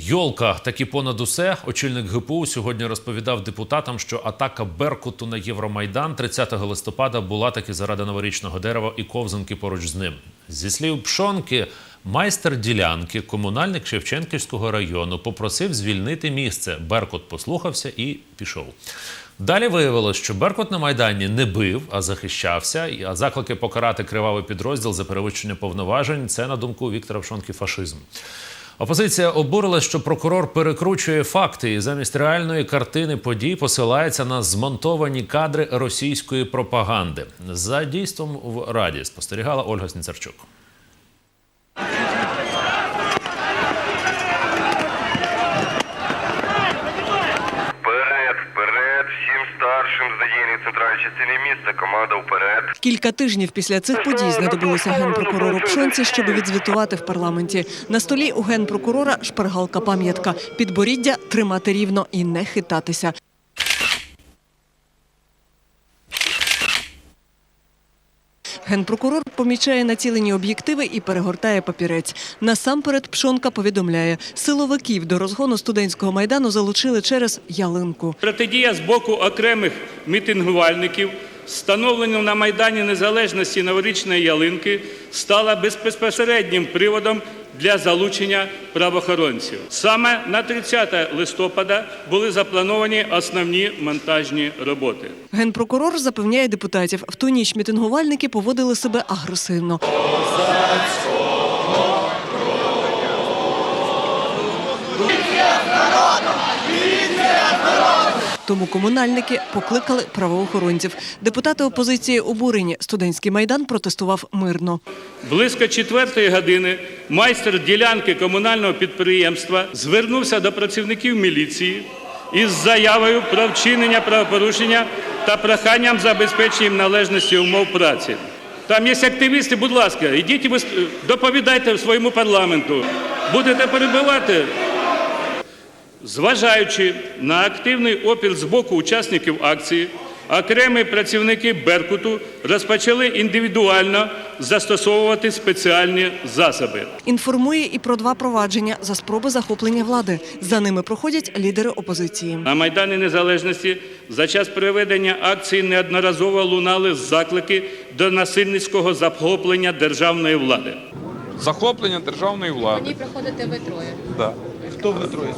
Йолка, так і понад усе, очільник ГПУ сьогодні розповідав депутатам, що атака Беркуту на Євромайдан 30 листопада була таки заради новорічного дерева і ковзанки поруч з ним. Зі слів Пшонки, майстер ділянки, комунальник Шевченківського району, попросив звільнити місце. Беркут послухався і пішов. Далі виявилось, що Беркут на майдані не бив, а захищався. А заклики покарати кривавий підрозділ за перевищення повноважень це на думку Віктора Пшонки фашизм. Опозиція обурила, що прокурор перекручує факти і замість реальної картини подій посилається на змонтовані кадри російської пропаганди. За дійством в раді спостерігала Ольга Сніцарчук. Вперед, вперед, всім старшим задіяних в центральній частині міста. Команда вперед. Кілька тижнів після цих подій знадобилося генпрокурору Пшонці, щоб відзвітувати в парламенті. На столі у генпрокурора шпаргалка пам'ятка. Підборіддя тримати рівно і не хитатися. Генпрокурор помічає націлені об'єктиви і перегортає папірець. Насамперед Пшонка повідомляє, силовиків до розгону студентського майдану залучили через ялинку. Протидія з боку окремих мітингувальників встановленню на Майдані Незалежності новорічної ялинки стала безпосереднім приводом для залучення правоохоронців. Саме на 30 листопада були заплановані основні монтажні роботи. Генпрокурор запевняє депутатів, в ту ніч мітингувальники поводили себе агресивно. Тому комунальники покликали правоохоронців. Депутати опозиції обурені. Студентський майдан протестував мирно. Близько четвертої години майстер ділянки комунального підприємства звернувся до працівників міліції із заявою про вчинення правопорушення та проханням забезпечення належності умов праці. Там є активісти, будь ласка, ідіть і доповідайте своєму парламенту. Будете перебивати. Зважаючи на активний опір з боку учасників акції, окремі працівники Беркуту розпочали індивідуально застосовувати спеціальні засоби. Інформує і про два провадження за спроби захоплення влади. За ними проходять лідери опозиції. На Майдані Незалежності за час проведення акції неодноразово лунали заклики до насильницького захоплення державної влади. захоплення державної влади. ній проходите ви троє. Да. Хто ви троє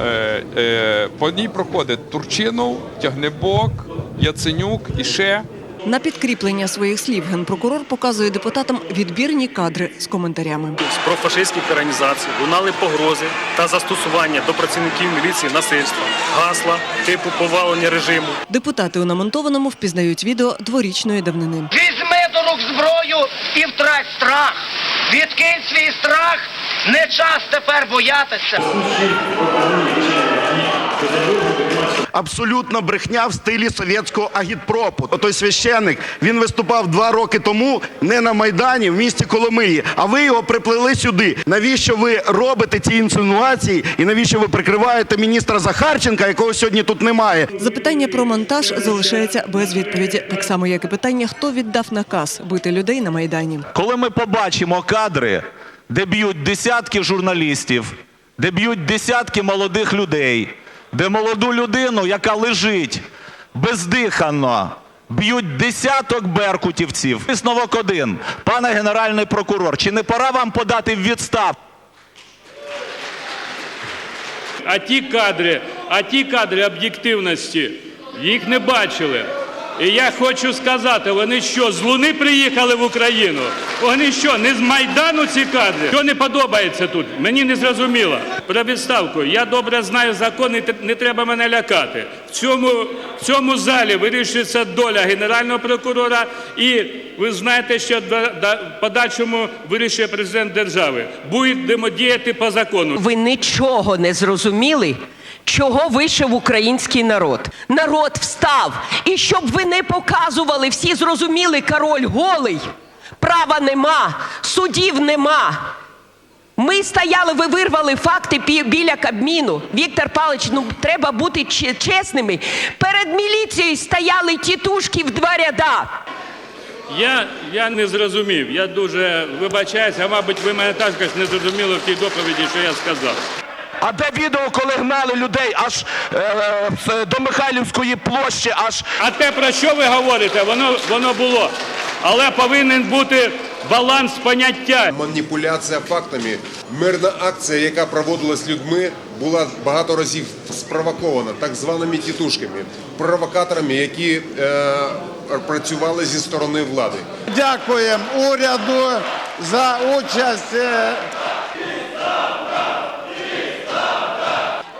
Е, е, по ній проходить Турчинов, Тягнебок, Яценюк і ще. На підкріплення своїх слів генпрокурор показує депутатам відбірні кадри з коментарями. з профашистських організацій лунали погрози та застосування до працівників міліції насильства, гасла типу повалення режиму. Депутати у намонтованому впізнають відео дворічної давнини. Візьми до рук зброю і втрать страх. Відкинь свій страх, не час тепер боятися. Абсолютно брехня в стилі совєтського агітпропу. Той священник він виступав два роки тому не на майдані в місті Коломиї, а ви його приплели сюди. Навіщо ви робите ці інсинуації і навіщо ви прикриваєте міністра Захарченка, якого сьогодні тут немає? Запитання про монтаж залишається без відповіді, так само як і питання, хто віддав наказ бити людей на майдані. Коли ми побачимо кадри, де б'ють десятки журналістів, де б'ють десятки молодих людей, де молоду людину, яка лежить бездихано, б'ють десяток беркутівців. Висновок один. Пане генеральний прокурор, чи не пора вам подати в відставку? А ті кадри, а ті кадри об'єктивності, їх не бачили. І я хочу сказати, вони що, з Луни приїхали в Україну? Вони що, не з Майдану ці кадри? Що не подобається тут? Мені не зрозуміло. Про відставку. Я добре знаю закон, і не треба мене лякати. В цьому, в цьому залі вирішується доля генерального прокурора, і ви знаєте, що в подальшому вирішує президент держави. Будемо діяти по закону. Ви нічого не зрозуміли, чого вийшов український народ. Народ встав. І щоб ви не показували, всі зрозуміли, король голий, права нема, судів нема. Ми стояли, ви вирвали факти біля Кабміну. Віктор Павлович, ну треба бути чесними. Перед міліцією стояли тітушки в два ряда. Я, я не зрозумів. Я дуже вибачаюся, а мабуть, ви мене також не зрозуміли в тій доповіді, що я сказав. А де відео, коли гнали людей аж е, до Михайлівської площі, аж А те, про що ви говорите, воно, воно було. Але повинен бути баланс поняття. Маніпуляція фактами. Мирна акція, яка проводилась людьми, була багато разів спровокована так званими тітушками, провокаторами, які е, працювали зі сторони влади. Дякуємо уряду за участь.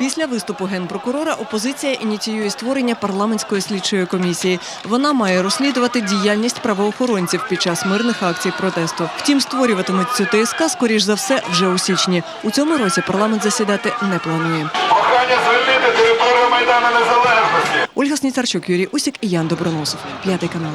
Після виступу генпрокурора опозиція ініціює створення парламентської слідчої комісії. Вона має розслідувати діяльність правоохоронців під час мирних акцій протесту. Втім, створюватимуть цю ТСК, скоріш за все, вже у січні. У цьому році парламент засідати не планує. Прохання звільнити територію Майдану Незалежності. Ольга Сніцарчук, Юрій Усік і Ян Доброносов. П'ятий канал.